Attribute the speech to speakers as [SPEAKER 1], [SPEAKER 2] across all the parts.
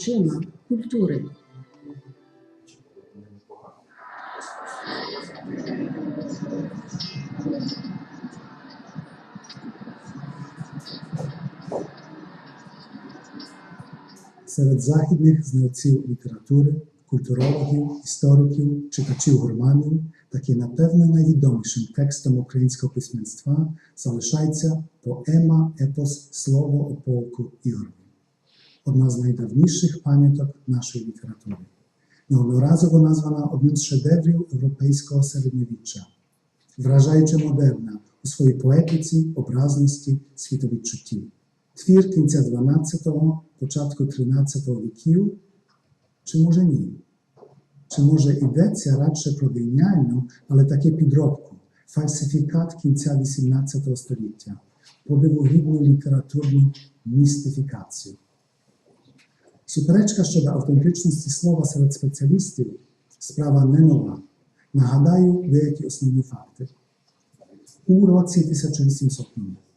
[SPEAKER 1] очима культури.
[SPEAKER 2] Серед західних знавців літератури, культурологів, істориків, читачів гурманів, таки напевно найвідомішим текстом українського письменства залишається поема епос Слово о полку Ігорові, одна з найдавніших пам'яток нашої літератури, неодноразово названа одним з шедеврів європейського середньовіччя, вражаюче модерна у своїй поетиці, образності, світовідчутті. Твір кінця 12-го, початку 13-го віків, чи може ні? Чи може йдеться радше про геніальну, але таки підробку, фальсифікат кінця 18 століття, подивогідну літературну містифікацію? Суперечка щодо автентичності слова серед спеціалістів справа не нова. Нагадаю деякі основні факти. У році 1800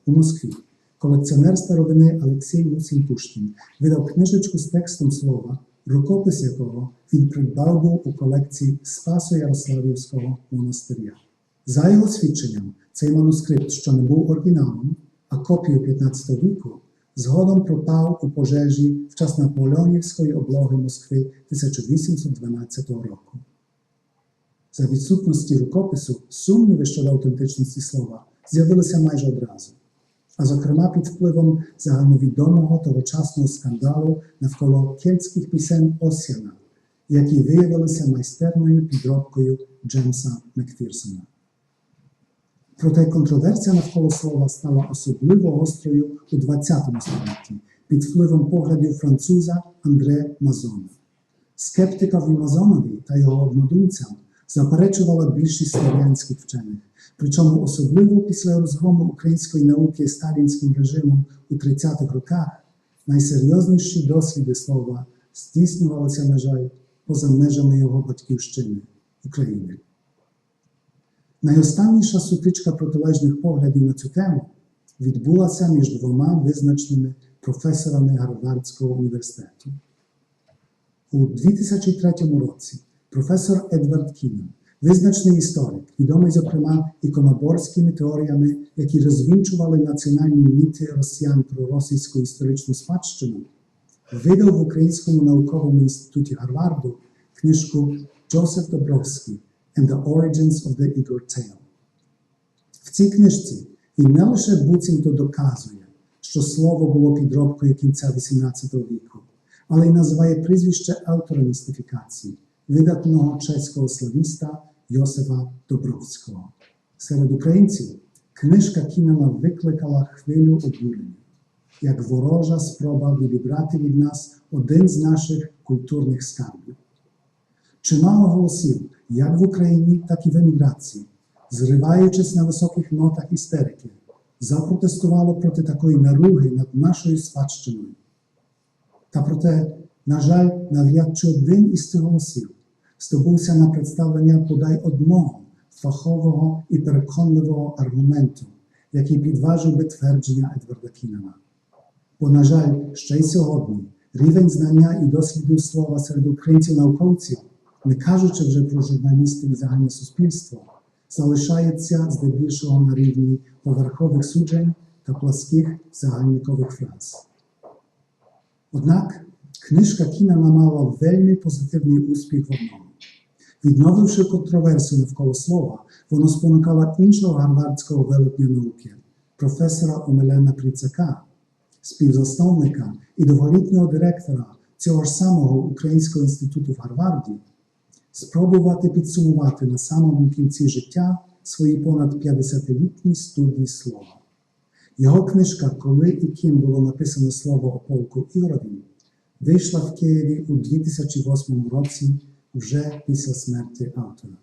[SPEAKER 2] у Москві колекціонер старовини Олексій Мусій Пушкін видав книжечку з текстом слова, рукопис якого він придбав був у колекції Спасо Ярославівського монастиря. За його свідченням, цей манускрипт, що не був оригіналом, а копію 15 віку, згодом пропав у пожежі в час наполеонівської облоги Москви 1812 року. За відсутності рукопису сумніви щодо автентичності слова з'явилися майже одразу а зокрема під впливом загальновідомого тогочасного скандалу навколо кельтських пісень Осіна, які виявилися майстерною підробкою Джемса Макфірсона. Проте контроверсія навколо слова стала особливо гострою у ХХ столітті під впливом поглядів француза Андре Мазона. Скептикові Мазонові та його однодумцям заперечувала більшість слов'янських вчених, причому особливо після розгрому української науки сталінським режимом у 30-х роках найсерйозніші досліди слова здійснювалися, на жаль, поза межами його батьківщини України. Найостанніша сутичка протилежних поглядів на цю тему відбулася між двома визначними професорами Гарвардського університету. У 2003 році професор Едвард Кінан, визначний історик, відомий, зокрема, іконоборськими теоріями, які розвінчували національні міти росіян про російську історичну спадщину, видав в Українському науковому інституті Гарварду книжку Джосеф Добровський and the Origins of the Igor Tale. В цій книжці він не лише буцімто доказує, що слово було підробкою кінця XVIII віку, але й називає прізвище автора містифікації видатного чеського славіста Йосифа Добровського. Серед українців книжка Кінана викликала хвилю обурення, як ворожа спроба відібрати від нас один з наших культурних скарбів. Чимало голосів, як в Україні, так і в еміграції, зриваючись на високих нотах істерики, запротестувало проти такої наруги над нашою спадщиною. Та проте, на жаль, навряд чи один із цих голосів здобувся на представлення подай одного фахового і переконливого аргументу, який підважив би твердження Едварда Кінана. Бо, на жаль, ще й сьогодні рівень знання і досліду слова серед українців-науковців, не кажучи вже про журналістів і загальне суспільство, залишається здебільшого на рівні поверхових суджень та пласких загальникових фраз. Однак книжка Кінана мала вельми позитивний успіх в одному. Відновивши контроверсію навколо слова, воно спонукало іншого гарвардського велетня науки, професора Омелена Пріцака, співзасновника і довголітнього директора цього ж самого Українського інституту в Гарварді, спробувати підсумувати на самому кінці життя свої понад 50-літні студії слова. Його книжка Коли і ким було написано слово о полку Ігорові, вийшла в Києві у 2008 році вже після смерті автора.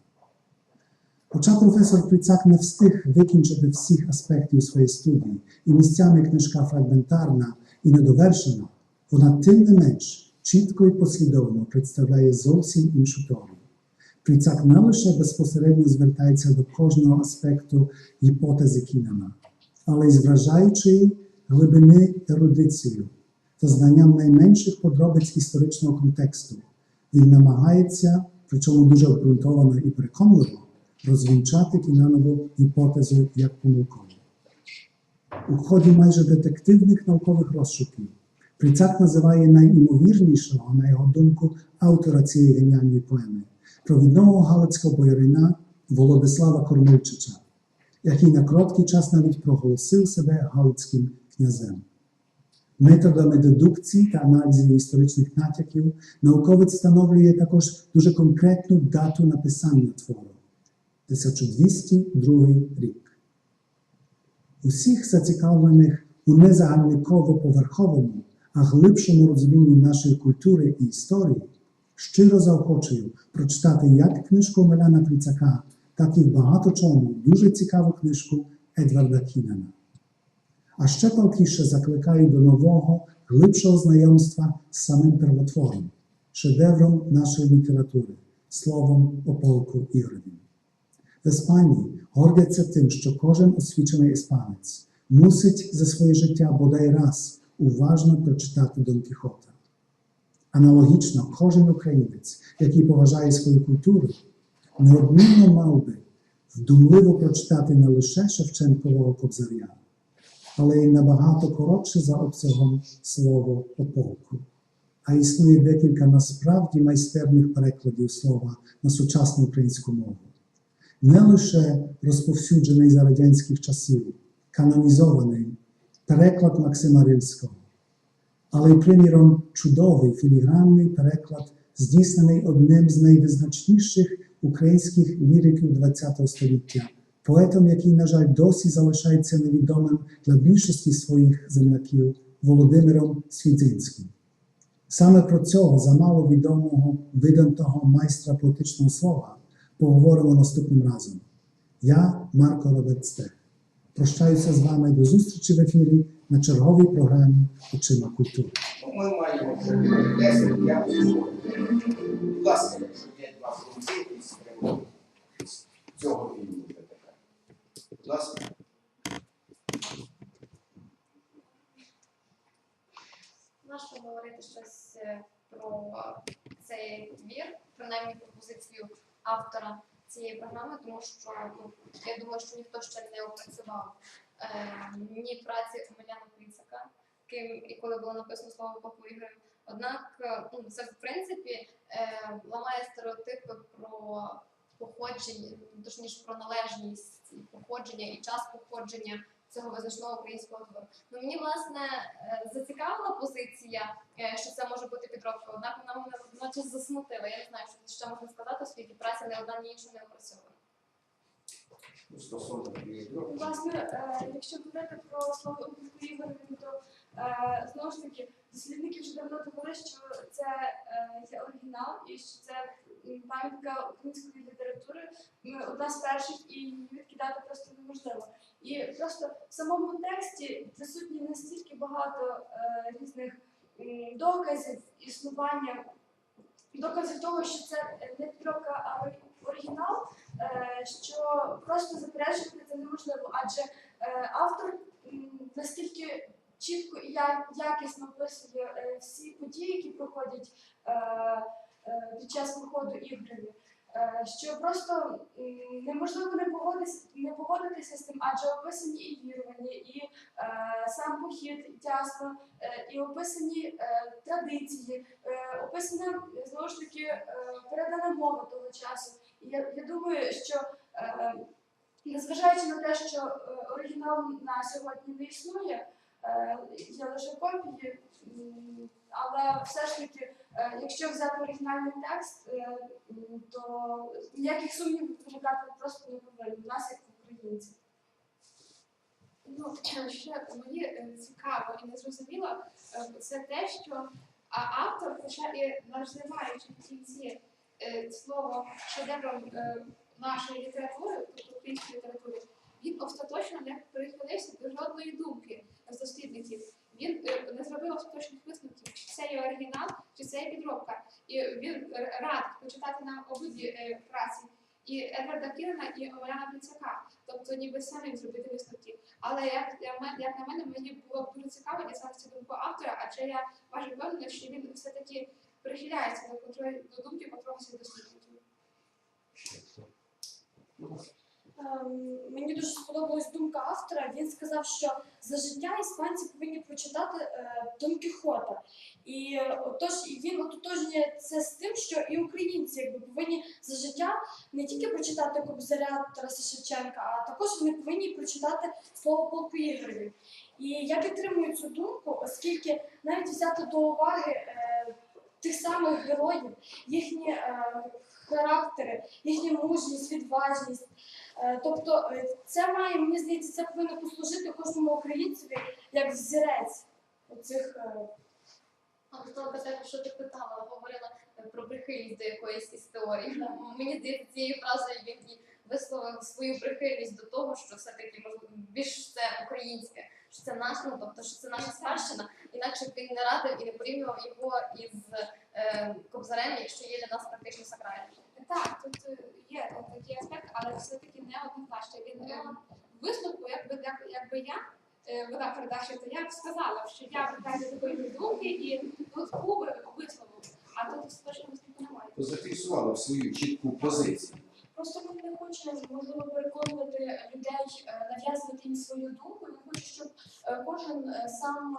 [SPEAKER 2] Хоча професор Прицак не встиг викінчити всіх аспектів своєї студії, і місцями книжка фрагментарна і недовершена, вона тим не менш чітко і послідовно представляє зовсім іншу теорію. Прицак не лише безпосередньо звертається до кожного аспекту гіпотези Кінана, але й з вражаючої глибини ерудицією та знанням найменших подробиць історичного контексту. Він намагається, причому дуже обґрунтовано і переконливо, розвінчати Кінанову гіпотезу як помилкову. У ході майже детективних наукових розшуків Прицак називає найімовірнішого, на його думку, автора цієї геніальної поеми провідного галицького боярина Володислава Кормильчича, який на короткий час навіть проголосив себе галицьким князем. Методами дедукції та аналізу історичних натяків науковець встановлює також дуже конкретну дату написання твору 1202 рік. Усіх зацікавлених у незагальниково-поверховому, а глибшому розумінні нашої культури і історії щиро заохочую прочитати як книжку Миляна Прицака, так і в багато дуже цікаву книжку Едварда Кінана. А ще палкіше закликаю до нового, глибшого знайомства з самим первотвором, шедевром нашої літератури, словом о полку Ігрові. В Іспанії гордяться тим, що кожен освічений іспанець мусить за своє життя бодай раз уважно прочитати Дон Кіхота. Аналогічно, кожен українець, який поважає свою культуру, неодмінно мав би вдумливо прочитати не лише Шевченкового кобзаря, але й набагато коротше за обсягом слово о полку. А існує декілька насправді майстерних перекладів слова на сучасну українську мову. Не лише розповсюджений за радянських часів, канонізований переклад Максима Рильського, але й, приміром, чудовий філігранний переклад, здійснений одним з найвизначніших українських ліриків ХХ століття, поетом, який, на жаль, досі залишається невідомим для більшості своїх земляків Володимиром Свідзинським. Саме про цього замало відомого видантого майстра поетичного слова поговоримо наступним разом. Я Марко Робецтех. Прощаюся з вами до зустрічі в ефірі на черговій програмі Очима культури.
[SPEAKER 3] Ми маємо вже 10, я Будь ласка, якщо є два з цього вже тепер. Будь ласка.
[SPEAKER 4] Нащо говорити щось е, про цей твір, принаймні пропозицію автора цієї програми, тому що ну, я думаю, що ніхто ще не опрацював е, ні праці Омеляна Пріцака, ким і коли було написано слово Папу Ігорем. Однак е, ну, це в принципі е, ламає стереотипи про походження, точніше про належність походження і час походження цього визначного українського твору. Ну мені власне е, зацікавила позиція, е, що це може бути підробка, однак вона мене наче засмутила. Я не знаю, що ще можна сказати, оскільки праця не одна, ні інша не опрацьована.
[SPEAKER 3] Групи.
[SPEAKER 5] Власне, е, якщо говорити про слово Ігор, то знову ж таки дослідники вже давно довели, що це є оригінал і що це пам'ятка української літератури, одна з перших, і її відкидати просто неможливо. І просто в самому тексті присутні настільки багато е, різних доказів існування, доказів того, що це не підробка, а оригінал, е, що просто заперечувати це неможливо, адже е, автор настільки чітко і якісно описує е, всі події, які проходять е, е, під час походу ігрові. Е, Що просто неможливо не погодитися, не погодитися з тим, адже описані і вірування, і е, сам похід тясно, е, і описані е, традиції, е, описана знову ж таки е, передана мова того часу. І я, я думаю, що е, незважаючи на те, що е, оригінал на сьогодні не існує, є лише копії, але все ж таки, е, якщо взяти оригінальний текст, е, то ніяких сумнівів виникати просто не повинно в нас як українців.
[SPEAKER 6] Ну, ще мені е, цікаво і незрозуміло, е, це те, що автор, хоча і називаючи в кінці е, слово шедевром е, нашої літератури, тобто української літератури, він остаточно не прихилився до жодної думки дослідників. Він е, не зробив остаточних висновків, чи це є оригінал, чи це є підробка. І він р- радить почитати нам обидві е, праці і Едварда Кірена, і Оляна Бліцяка. Тобто ніби самим зробити висновки. Але як, як на мене, мені було дуже цікаво дізнатися думку автора, адже я майже впевнена, що він все-таки прихиляється до, думки із дослідників.
[SPEAKER 5] Ем, Мені дуже сподобалась думка автора. Він сказав, що за життя іспанці повинні прочитати е, Дон Кіхота. І отож він ототожнює це з тим, що і українці якби повинні за життя не тільки прочитати Кобзаря Тараса Шевченка, а також вони повинні прочитати слово полку Ігореві. І я підтримую цю думку, оскільки навіть взяти до уваги е, тих самих героїв, їхні е, характери, їхня мужність, відважність. Е, Тобто е, це має, мені здається, це повинно послужити кожному українцеві як взірець оцих. е,
[SPEAKER 4] А хотіла питати, що ти питала, говорила про прихильність до якоїсь із. Ну, Мені здається, цією фразою він і висловив свою прихильність до того, що все-таки можливо більш це українське, що це наш, ну тобто, що це наша спадщина. Інакше б він не радив і не порівнював його із е, кобзарем, якщо є для нас практично сакральним.
[SPEAKER 6] Так, тут е, є такий аспект, але все-таки не однозначно. Він е, висновку, якби, як- якби я е, вона передача, то я б сказала, що я придаю такої думки і тут куби висловив, а тут точно висновку немає.
[SPEAKER 3] Зафіксувала зафіксували свою чітку позицію.
[SPEAKER 5] Просто він не хоче можливо переконувати людей, е, нав'язувати їм свою думку. Він хоче, щоб е, кожен е, сам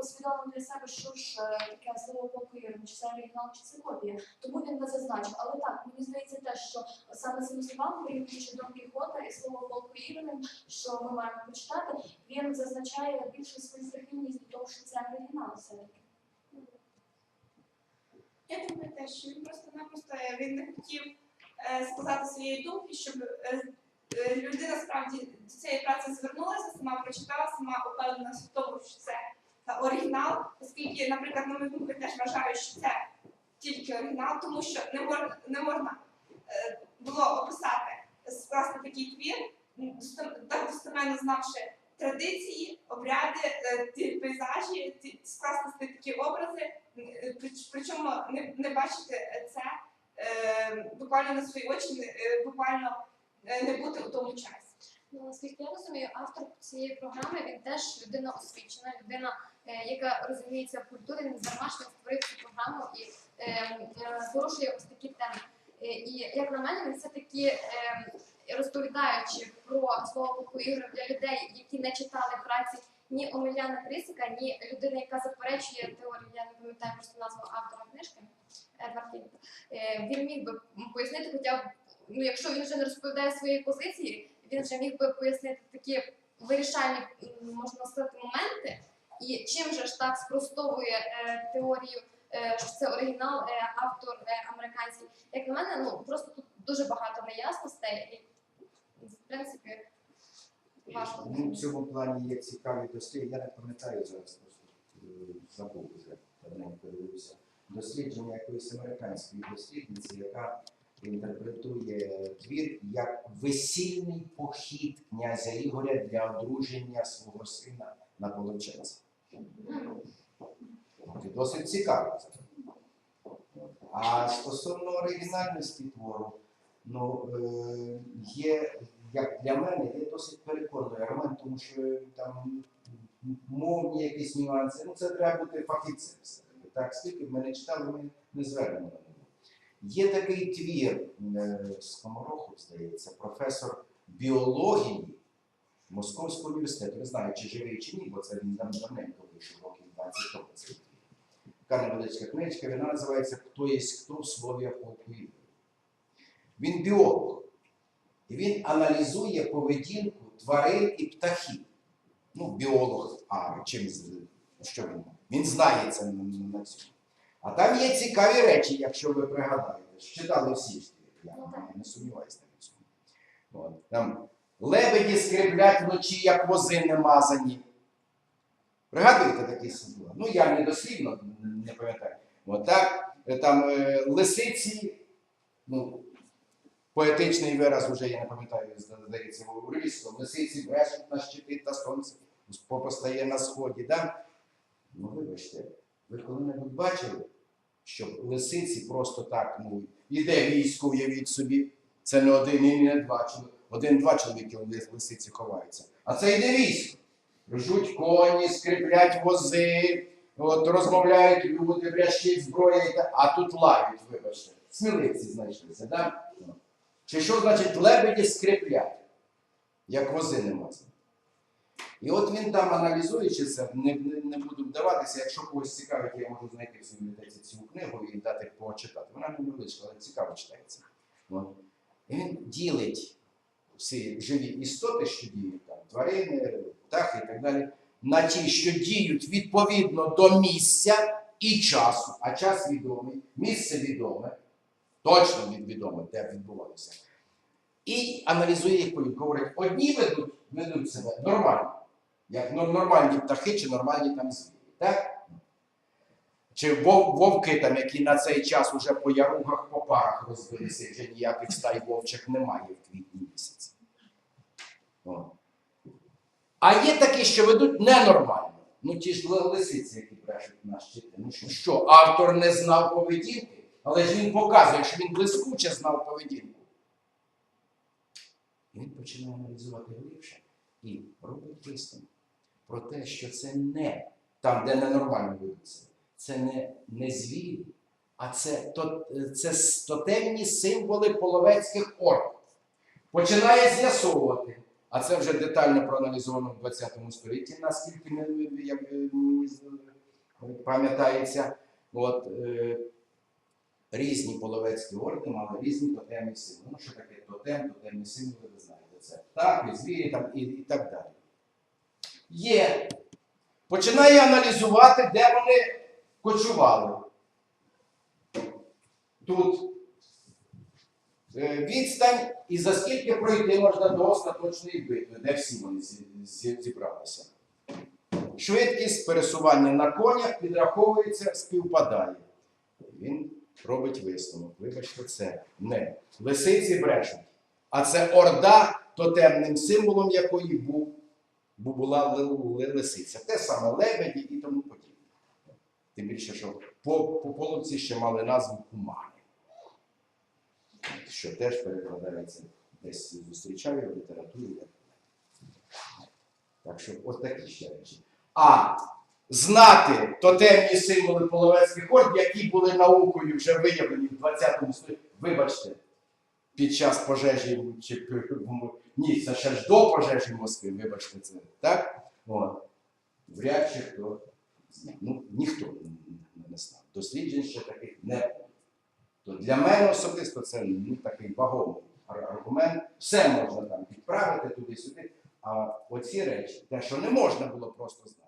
[SPEAKER 5] усвідомив для себе, що ж таке слово покіром, чи це оригінал, чи це копія. Тому він не зазначив. Але так, мені здається те, що саме цим словам, порівнюючи Дон Кіхота і слово полку що ми маємо почитати, він зазначає більше свою прихильність до того, що це оригінал все-таки.
[SPEAKER 7] Я думаю, те, що він просто-напросто він не хотів сказати своєї думки, щоб е, е, людина справді до цієї праці звернулася, сама прочитала, сама упевнена в тому, що це е, оригінал, оскільки, наприклад, на мою думку, теж вважаю, що це тільки оригінал, тому що не можна, не можна е, було описати, скласти такий твір, так достеменно знавши традиції, обряди, е, ті пейзажі, ті, скласти такі образи, Е, прич- Причому не, не бачити це е, буквально на свої очі, не- е, буквально е, не бути у тому часі.
[SPEAKER 4] Ну, наскільки я розумію, автор цієї програми він теж людина освічена, людина, е, яка розуміється в культурі, він замашно створив цю програму і е, е, порушує ось такі теми. Е, І як на мене, він все-таки е, розповідаючи про слово «Куку ігор» для людей, які не читали праці ні Омеляна Крисика, ні людини, яка заперечує теорію, я не пам'ятаю просто назву автора книжки Едвард е, він міг би пояснити, хоча б ну, якщо він вже не розповідає своєї позиції, він вже міг би пояснити такі вирішальні, можна сказати, моменти, і чим же ж так спростовує е, теорію, е, що це оригінал, е, автор е, американський. Як на мене, ну просто тут дуже багато неясностей, і в принципі важко.
[SPEAKER 3] Ну, в цьому плані є цікаві дослідження. Я не пам'ятаю зараз, просто е, забув вже давненько дивився. Дослідження якоїсь американської дослідниці, яка інтерпретує твір як весільний похід князя Ігоря для одруження свого сина на Половченця. Досить цікаво. А стосовно оригінальності твору, ну, е, є, як для мене, є досить переконливий аргумент, тому що там мовні якісь нюанси, ну це треба бути фахівцем. Так, скільки б ми не читали, ми не звернемо на нього. Є такий твір е, з Комароху, здається, професор біології Московського університету. Не знаю, чи живий чи ні, бо це він там давненько вийшов, років 20 тому цей твір. Така невеличка книжка, вона називається Хто є хто в слові о. Він біолог. І він аналізує поведінку тварин і птахів. Ну, біолог, а чим що він? Він знається на, на цьому. А там є цікаві речі, якщо ви пригадаєте. Читали всі я
[SPEAKER 4] Ну,
[SPEAKER 3] не сумніваюся на цьому. От. Там лебеді скриплять вночі, як вози не мазані. Пригадуєте такі слова? Ну, я не дослідно не пам'ятаю. От так, е, там е, лисиці, ну, поетичний вираз уже я не пам'ятаю, здається, у Римську, лисиці брешуть на щити та сонце постає на сході. Да? Ну, вибачте, ви коли-небудь бачили, щоб лисиці просто так, ну, іде військо, уявіть собі, це не один і не два чоловіки. Один-два чоловіки в лисиці ховаються. А це йде військо. Ржуть коні, скріплять вози, от, розмовляють люди, і та- а тут лають, вибачте. Сміливці знайшлися, да? Чи що значить лебеді скріплять, як вози не можна? І от він там, аналізуючи це, не, не, не буду вдаватися, якщо когось цікавить, я можу знайти в бібліотеці цю книгу і дати почитати. Вона невеличка, але цікаво читається. От. І він ділить всі живі істоти, що діють, там, тварини, птахи і так далі, на ті, що діють відповідно до місця і часу, а час відомий, місце відоме, точно відоме, де відбувалося. І аналізує їх повідь. Говорить, одні ведуть, ведуть себе нормально, як нормальні птахи чи нормальні там звірі. Так? Чи вов- вовки, там, які на цей час уже по яругах, по парах розбилися, вже ніяких стай вовчих немає в квітні місяці. А є такі, що ведуть ненормально. Ну ті ж лисиці, які брешуть нас щити. Ну що, що, автор не знав поведінки, але ж він показує, що він блискуче знав поведінку. І він починає аналізувати глибше і робить висновок про те, що це не там, де ненормально ведуться, це не, не звірі, а це, то, це тотемні символи половецьких орд. Починає з'ясовувати, а це вже детально проаналізовано в 20 столітті, наскільки мені, пам'ятається, от, е, різні половецькі орди мали різні тотемні символи. Ну, що таке тотем, тотемні символи, ви знаєте, це птахи, звірі там, і, і так далі. Є. Починає аналізувати, де вони кочували. Тут е, відстань і за скільки пройти можна до остаточної битви, де всі вони зі- зі- зібралися. Швидкість пересування на конях підраховується, співпадає. Він робить висновок. Вибачте, це не лисиці брешуть, а це орда, тотемним символом якої був, бу- була ли- ли- лисиця. Те саме лебеді і тому подібне. Тим більше, що по, по половці ще мали назву кумани що теж перекладається десь зустрічаю в літературі. так. Що ось такі ще речі. А знати тотемні символи половецьких орд, які були наукою вже виявлені в 20 столітті, вибачте, під час пожежі чи ні, це ще ж до пожежі Москви, вибачте це, так? От. Вряд чи хто знає. Ну, ніхто не, знав. Досліджень ще таких не було. Для мене особисто це ну, такий вагомий аргумент. Все можна там підправити туди-сюди. А оці речі, те, що не можна було просто знати,